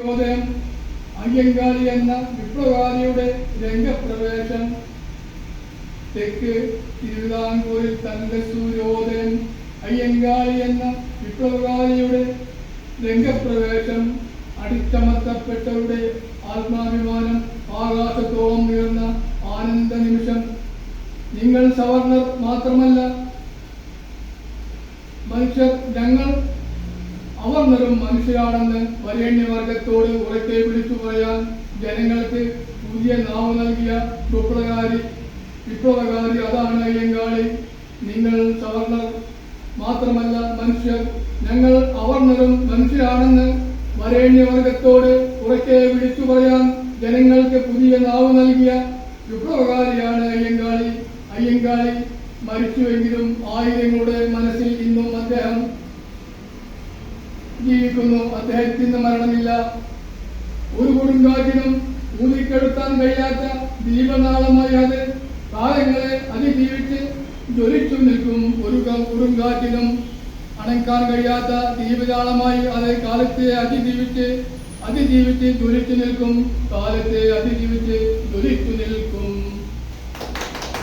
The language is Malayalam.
സൂര്യോദയം അയ്യങ്കാളി എന്ന വിപ്ലവകാരിയുടെ രംഗപ്രവേശം. തെക്ക് തിരുവിതാംകൂറിൽ തന്റെ സൂര്യോദയം അയ്യങ്കാളി എന്ന വിപ്ലവകാരിയുടെ രംഗപ്രവേശം. അടിച്ചമർത്തപ്പെട്ടവരുടെ ആത്മാഭിമാനം ആകാശത്തോളം ഉയർന്ന ആനന്ദ നിമിഷം. നിങ്ങൾ സവർണർ മാത്രമല്ല. മനുഷ്യർ ഞങ്ങൾ അവർണരും മനുഷ്യരാണെന്ന് വരേണ്യവർഗത്തോട് ഉറക്കെ വിളിച്ചു പറയാൻ ജനങ്ങൾക്ക് പുതിയ നാവ് നൽകിയ വിപ്ലവകാരി വിപ്ലവകാരി അതാണ് അയ്യങ്കാളി. നിങ്ങൾ സവർണർ മാത്രമല്ല മനുഷ്യർ. ഞങ്ങൾ അവർണരും മനുഷ്യരാണെന്ന് വരേണ്യവർഗത്തോട് ഉറക്കെ വിളിച്ചു പറയാൻ ജനങ്ങൾക്ക് പുതിയ നാവ് നൽകിയ വിപ്ലവകാരിയാണ് അയ്യങ്കാളി. അയ്യങ്കാളി മരിച്ചുവെങ്കിലും ആയിരങ്ങളുടെ ജീവിക്കുന്നു അദ്ദേഹത്തിന് മരണമില്ല. ഒരു കൊടുങ്കാറ്റിനും ഊതിക്കെടുത്താൻ കഴിയാത്ത ദീപനാളമായി അത് കാലങ്ങളെ അതിജീവിച്ച് ജ്വലിച്ചു നിൽക്കും ഒരു കൊടുങ്കാറ്റിനും അണക്കാൻ കഴിയാത്ത ദീപജാളമായി അത് കാലത്തെ അതിജീവിച്ച് അതിജീവിച്ച് ജ്വലിച്ചു നിൽക്കും. കാലത്തെ അതിജീവിച്ച് ജ്വലിച്ചു നിൽക്കും.